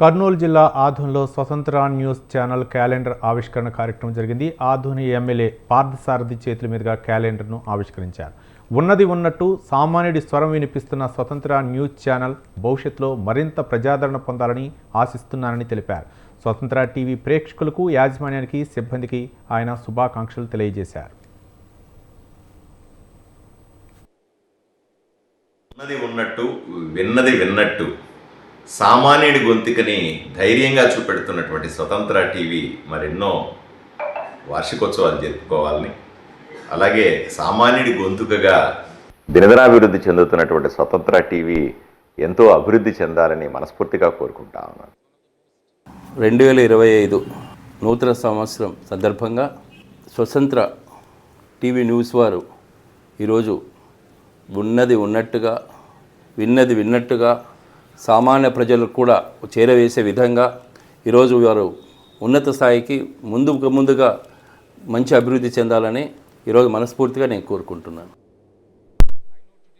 కర్నూలు జిల్లా ఆధున్లో స్వతంత్ర news channel calendar ఆవిష్కరణ కార్యక్రమం జరిగింది. ఆధుని ఎమ్మెల్యే పార్థసారథి చేతుల మీదుగా క్యాలెండర్ను ఆవిష్కరించారు. ఉన్నది ఉన్నట్టు సామాన్యుడి స్వరం వినిపిస్తున్న స్వతంత్ర న్యూస్ ఛానల్ భవిష్యత్తులో మరింత ప్రజాదరణ పొందాలని ఆశిస్తున్నానని తెలిపారు. స్వతంత్ర టీవీ ప్రేక్షకులకు యాజమాన్యానికి సిబ్బందికి ఆయన శుభాకాంక్షలు తెలియజేశారు. ఉన్నది ఉన్నట్టు విన్నది విన్నట్టు సామాన్యుడి గొంతుకని ధైర్యంగా చూపెడుతున్నటువంటి స్వతంత్ర టీవీ మరెన్నో వార్షికోత్సవాలు జరుపుకోవాలని. అలాగే సామాన్యుడి గొంతుకగా దినదినాభివృద్ధి చెందుతున్నటువంటి స్వతంత్ర టీవీ ఎంతో అభివృద్ధి చెందాలని మనస్ఫూర్తిగా కోరుకుంటా ఉన్నాను. రెండు వేల ఇరవై ఐదు నూతన సంవత్సరం సందర్భంగా స్వతంత్ర టీవీ న్యూస్ వారు ఈరోజు ఉన్నది ఉన్నట్టుగా విన్నది విన్నట్టుగా సామాన్య ప్రజలకు కూడా చేరవేసే విధంగా ఈరోజు వారు ఉన్నత స్థాయికి ముందుకు ముందుగా మంచి అభివృద్ధి చెందాలని ఈరోజు మనస్ఫూర్తిగా నేను కోరుకుంటున్నాను.